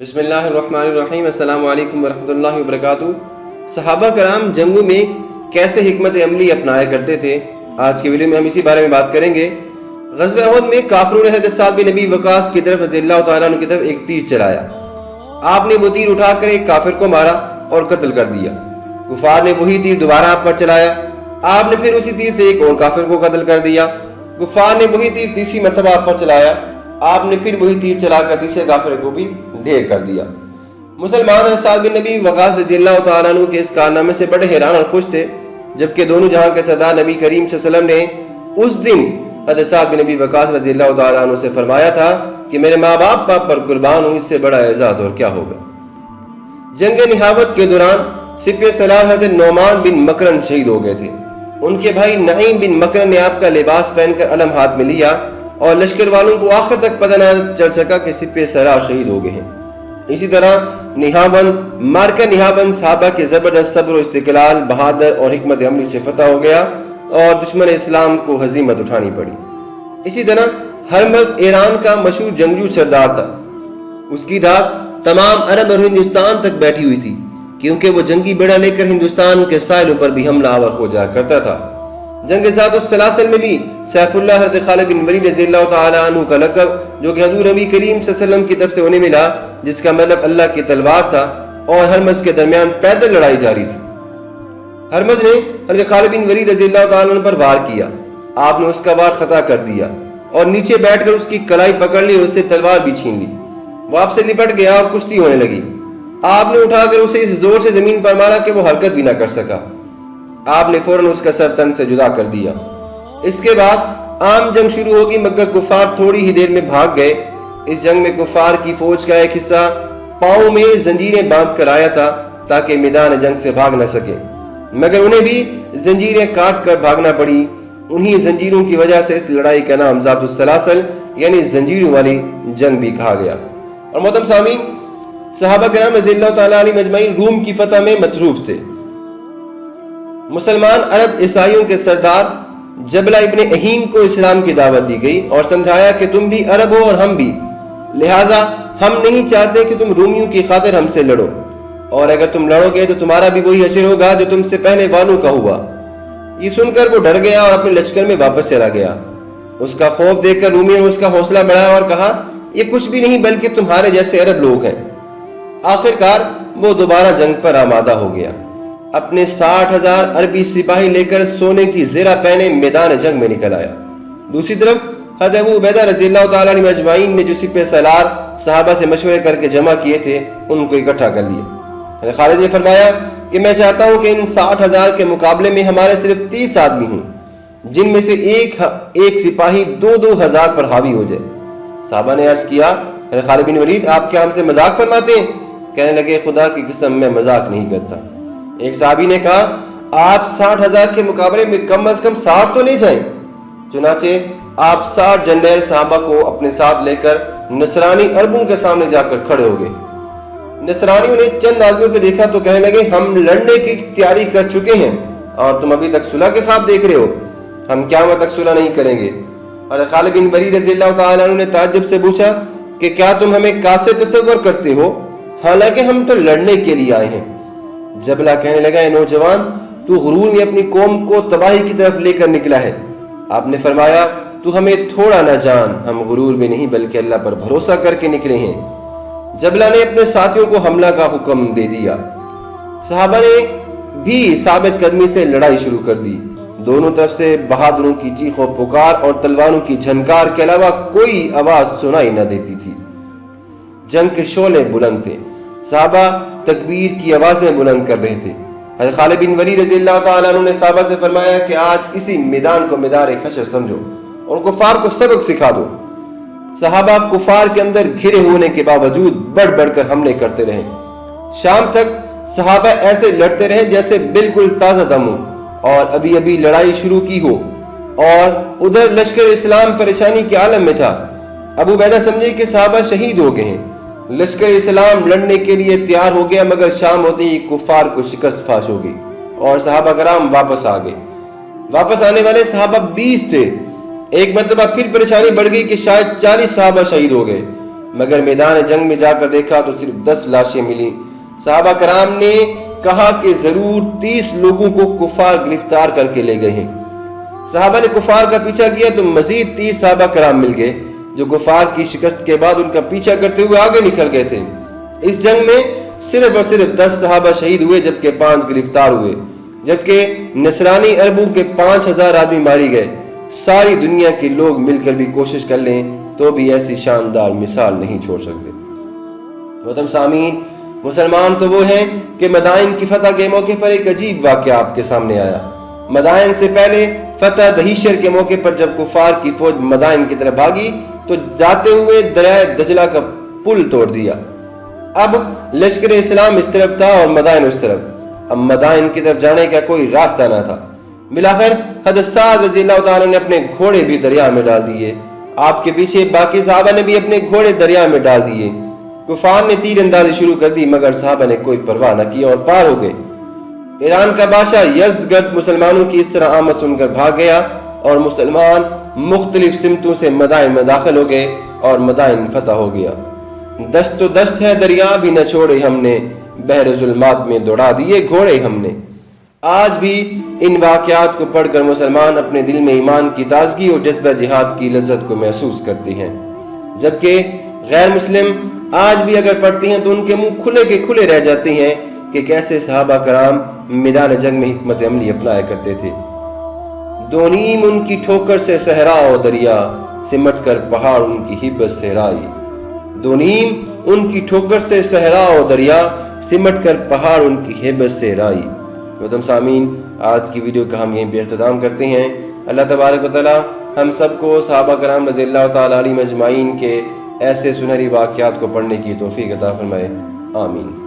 बसमीम अल्लाम वरहमल सहाबा कराम में कैसे हमत अमली अपनाया करते थे, आज वीडियो में हम इसी बारे में बात करेंगे। गजब अहद में काफरों ने नबी वकास की तरफ़ रज़ी अल्लाह की तरफ़ एक तीर चलाया आपने वो तीर उठाकर एक काफिर को मारा और कत्ल कर दिया। गुफार ने वही तीर दोबारा आप पर चलाया आपने फिर उसी तीर से एक और काफिर को कत्ल कर दिया। गुफार ने वही तीर तीसरी मरतबा आप पर चलाया आपने फिर वही तीर चलाकर तीसरे काफिर को भी ढेर कर दिया। मुसलमान साद बिन नबी वकास रज़ी अल्लाह तआला अन्हु के इस कारनामे से बड़े हैरान और खुश थे, जबकि दोनों जहाँ के सरदार नबी करीम वसल्लम ने उस दिन हज़रत साद बिन नबी वकास रज़ी अल्लाह तआला अन्हु से फरमाया था कि मेरे माँ बाप बाप पर कुर्बान हूँ, इससे बड़ा एजाज और क्या होगा। जंग निहावत के दौरान सिपे सलार हज़रत नौमान बिन मकरन शहीद हो गए थे। उनके भाई नईम बिन मकरन ने आपका लिबास पहनकर अलम हाथ में लिया और लश्कर वालों को आखिर तक पता न चल सका कि सिपे सलार शहीद हो गए हैं। इसी तरह निहाबंद, मार्का निहाबंद साहबा के ज़बरदस्त सब्र इस्तकलाल, बहादुर और हमत अमली से फतह हो गया और दुश्मन इस्लाम को हजीमत उठानी पड़ी। इसी तरह हरमज ईरान का मशहूर जंगजू सरदार था। उसकी धाक तमाम अरब और हिंदुस्तान तक बैठी हुई थी, क्योंकि वो जंगी बेड़ा लेकर हिंदुस्तान के साइलों पर भी हमलावर हो जाया करता था। जंग सलासल में भी सैफुल्ला खालिद बिन तआला अन्हु का लक़ब, जो कि हजूर नबी करीम वसल्लम की तरफ़ से उन्हें मिला, जिसका मतलब अल्लाह की तलवार था और हरमज के दरमियान पैदल लड़ाई जारी थी। हरमज ने हरद खालिद बिन वलीद रज़ी पर वार किया। आपने उसका वार खता कर दिया और नीचे बैठकर उसकी कलाई पकड़ ली और उससे तलवार भी छीन ली। वो आपसे लिपट गया और कुश्ती होने लगी। आपने उठाकर उसे इस ज़ोर से ज़मीन पर मारा कि वो हरकत भी ना कर सका। आपने फ़ौरन उसका सर तन से जुदा कर दिया। इसके बाद आम जंग शुरू होगी, मगर कुफार थोड़ी ही देर में भाग गए। इस जंग में कुफार की फौज का एक हिस्सा पाँव में जंजीरें बाँध कर आया था, ताकि मैदान जंग से भाग न सके। मगर उन्हें भी जंजीरें काट कर भागना पड़ी। उन्हीं जंजीरों की वजह से इस लड़ाई का नाम जातुसलासल यानी जंजीरों वाली जंग भी कहा गया। और मोहतम सामीन सहाबा कराम रज़ी मजमाइन रूम की फतह में मसरूफ थे। मुसलमान अरब ईसाइयों के सरदार जबला इबन अहीम को इस्लाम की दावत दी गई और समझाया कि तुम भी अरब हो और हम भी। लिहाजा, हम नहीं चाहते कि तुम रूमियों की खातिर हमसे लड़ो। और अगर तुम लड़ोगे तो तुम्हारा भी वही असर होगा जो तुमसे पहले वालों का हुआ। ये सुनकर वो डर गया और अपने लश्कर में वापस चला गया। उसका खौफ देखकर रूमी ने उसका हौसला बढ़ाया और कहा, ये कुछ भी नहीं, बल्कि तुम्हारे जैसे अरब लोग हैं। आखिरकार, वो दोबारा जंग पर आमादा हो गया। अपने साठ हज़ार अरबी सिपाही लेकर सोने की जेरा पहने मैदान जंग में निकल आया। दूसरी तरफ़ हद अबू रज़ी अजमाइन ने जो सिपे सलार साहबा से मशवरे करके जमा किए थे, उनको इकट्ठा कर लिया खालिद ने फरमाया कि मैं चाहता हूँ कि इन साठ हज़ार के मुकाबले में हमारे सिर्फ़ तीस आदमी हों, जिनमें से एक एक सिपाही दो दो हज़ार पर हावी हो जाए। साहबा ने अर्ज़ किया खालिद बिन वलीद, आप क्या हमसे मज़ाक फरमाते हैं? कहने लगे, खुदा की किस्म, में मज़ाक नहीं करता। एक साहबी ने कहा, आप साठ हज़ार के मुकाबले में कम अज कम साठ तो नहीं जाए। चुनाचे आप साठ जनरल साहबा को अपने साथ लेकर नसरानी अरबों के सामने जाकर खड़े हो गए। नसरानियों ने चंद आदमियों को देखा तो कहने लगे, हम लड़ने की तैयारी कर चुके हैं और तुम अभी तक सुलह के ख्वाब देख रहे हो। हम क्या तक सुलह नहीं करेंगे? और खालिद बिन वली रज़ी ने ताजुब से पूछा कि क्या तुम हमें कासे तस्वर करते हो? हालाँकि हम तो लड़ने के लिए आए हैं। जबला कहने लगा नौजवान, तू गुरूर में अपनी कौम को तबाही की तरफ़ लेकर निकला है। आपने फरमाया, तू हमें थोड़ा ना जान, हम गुरूर में नहीं, बल्कि अल्लाह पर भरोसा करके निकले हैं। जबला ने अपने साथियों को हमला का हुक्म दे दिया, साहबा ने भी साबित कदमी से लड़ाई शुरू कर दी। दोनों तरफ़ से बहादुरों की चीखों पुकार और तलवारों की झनकार के अलावा कोई आवाज़ सुनाई न देती थी। जंग के शोले बुलंद थे। साहबा तकबीर की आवाज़ें बुलंद कर रहे थे। खालिद बिन वली रज़ी अल्लाह ने साहबा से फरमाया कि आज इसी मैदान को मैदान खशर समझो और कुफार को सबक सिखा दो। साहबा कुफार के अंदर घिरे होने के बावजूद बढ़ बढ़कर हमले करते रहे। शाम तक साहबा ऐसे लड़ते रहे जैसे बिल्कुल ताज़ा दम हो और अभी अभी लड़ाई शुरू की हो और उधर लश्कर इस्लाम परेशानी के आलम में था। अबू बैदा समझे कि साहबा शहीद हो गए हैं। लश्कर इस्लाम लड़ने के लिए तैयार हो गया, मगर शाम होते ही कुफार को शिकस्त फाश हो गई और साहबा कराम वापस आ गए। वापस आने वाले साहबा बीस थे। एक मरतबा फिर परेशानी बढ़ गई कि शायद चालीस साहबा शहीद हो गए, मगर मैदान जंग में जाकर देखा तो सिर्फ़ दस लाशें मिली। साहबा कराम ने कहा कि ज़रूर तीस लोगों को कुफार गिरफ़्तार करके ले गए हैं। साहबा ने कुफार का पीछा किया तो मजीद तीस साहबा कराम मिल गए। जो कुफार की शिकस्त के बाद उनका पीछा करते हुए आगे निकल गए थे। इस जंग में सिर्फ़ और सिर्फ़ दस साहबा शहीद हुए, जबकि पाँच गिरफ़्तार हुए। जबकि नसरानी अरबों के पाँच हज़ार आदमी मारी गए। सारी दुनिया के लोग मिलकर भी कोशिश कर लें तो भी ऐसी शानदार मिसाल नहीं छोड़ सकते। मोहतम सामीन, मुसलमान तो वो हैं कि मदाइन की फतह के मौके पर एक अजीब वाक्य आपके सामने आया। मदाइन से पहले फतह दहीशर के मौके पर जब कुफार की फौज मदाइन की तरफ़ भागी तो जाते हुए दरिया दजला का पुल तोड़ दिया। अब लश्कर इस्लाम इस तरफ़ था और मदाइन उस तरफ़। अब मदाइन की तरफ़ जाने का कोई रास्ता ना था। मिलाकर हदसाद रज़ी ने अपने घोड़े भी दरिया में डाल दिए। आपके पीछे बाकी साहबा ने भी अपने घोड़े दरिया में डाल दिए। गुफान ने तीर अंदाजी शुरू कर दी, मगर साहबा ने कोई परवाह न की और पार हो गए। ईरान का बादशाह यजदगर्द मुसलमानों की इस तरह आमद सुनकर भाग गया और मुसलमान मुख्तलिफ़ सिमतों से मदाइन में दाखिल हो गए और मदाइन फतह हो गया। दस्त तो दस्त है दरिया भी न छोड़े हमने, बहर जुल्मात में दौड़ा दिए घोड़े हमने। आज भी इन वाकयात को पढ़कर मुसलमान अपने दिल में ईमान की ताजगी और जज्बा जिहाद की लज्जत को महसूस करते हैं। जबकि गैर मुस्लिम आज भी अगर पढ़ती हैं तो उनके मुँह खुले के खुले रह जाते हैं कि कैसे सहाबा कराम मैदान जंग में हमत अमली अपनाया करते थे। दोनीम उनकी ठोकर से सहरा और दरिया, सिमट कर पहाड़ उनकी हिब्बत से राई। दोनीम उनकी ठोकर से सहरा और दरिया, सिमट कर पहाड़ उनकी हिब्बत से राई। गौतम सामीन, आज की वीडियो का हम यहीं पे अख्ताम करते हैं। अल्लाह तबारक ताली हम सबको, सहाबा कराम रज़ी अल्लाह मजमाइन के ऐसे सुनहरी वाक़ात को पढ़ने की तोफ़ी अता फरमाए। आमीन।